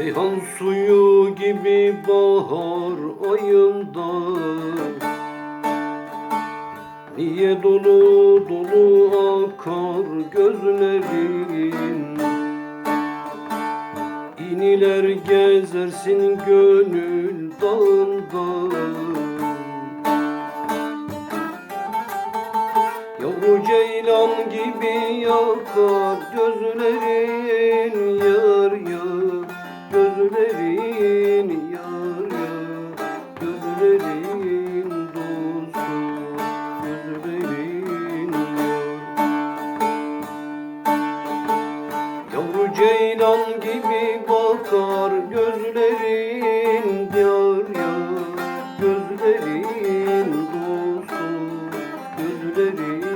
Ceyhan suyu gibi bahar ayında. Niye dolu dolu akar gözlerin? İniler gezersin gönül dağında. Yavru ceylan gibi yakar gözlerin Gözlerin yar yar Gözlerin dostu Gözlerin yar Yavru ceylan gibi bakar gözlerin yar yar Gözlerin dostu Gözlerin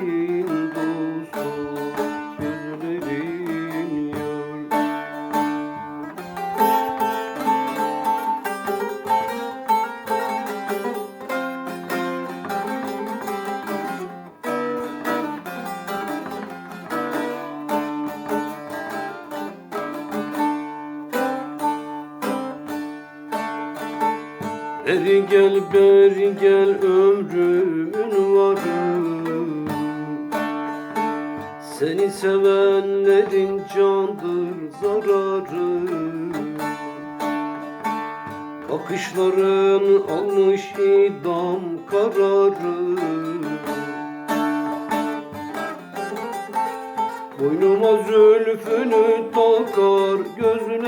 Beri gel beri gel ömrümün varı. Seni sevenlerin candır zararı. Bakışların almış idam kararı. Boynuma zülfünü takar gözlerin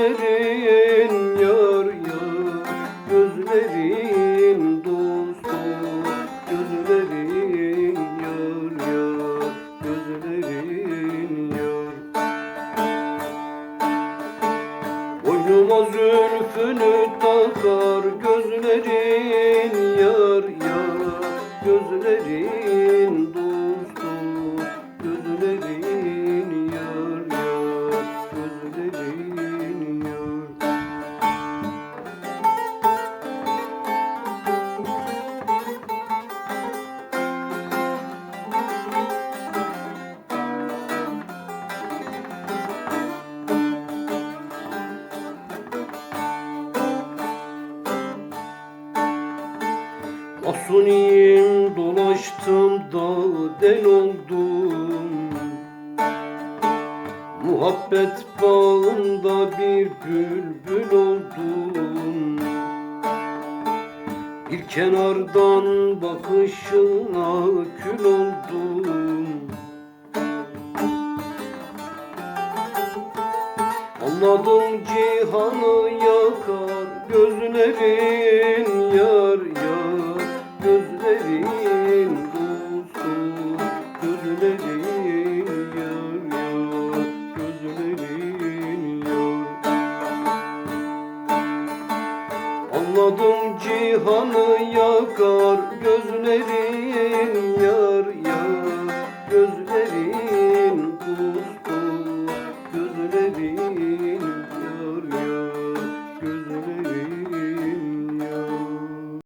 Boynuma zülfünü takar gözlerin yar yar. Gözlerin dostu gözlerin yar yar. Gözlerin yar Masuniyim dolaştım da del oldum. Muhabbet bağında bir bülbül oldum. Bir kenardan bakışına kül oldum. Anladım cihanı Gözlerin dostu gözlerin yar yar Gözlerin yar Anladım cihanı yakar gözlerin